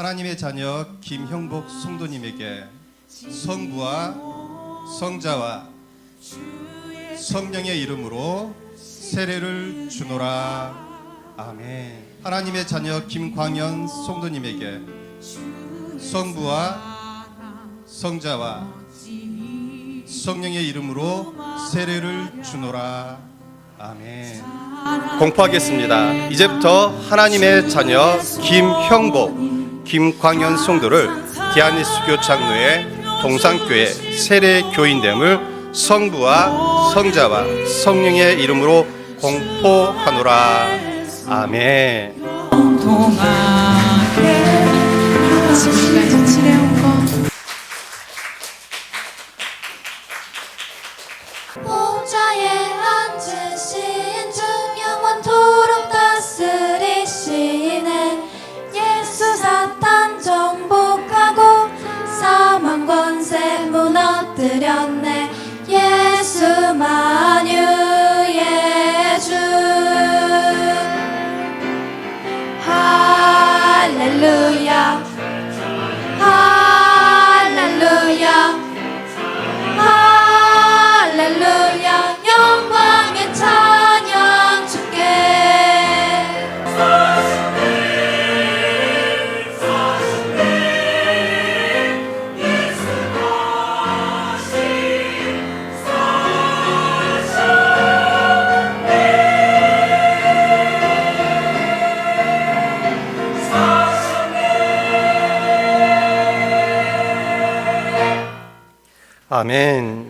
하나님의 자녀 김형복 성도님에게 성부와 성자와 성령의 이름으로 세례를 주노라. 아멘. 하나님의 자녀 김광현 성도님에게 성부와 성자와 성령의 이름으로 세례를 주노라. 아멘. 공포하겠습니다. 이제부터 하나님의 자녀 김형복, 김광현 성도를 디아니스교 장로의 동산교회 세례 교인됨을 성부와 성자와 성령의 이름으로 공포하노라. 아멘. 보좌에 앉으신 무너뜨렸네. 예수 만유의 주 할렐루야 할렐루야 아멘.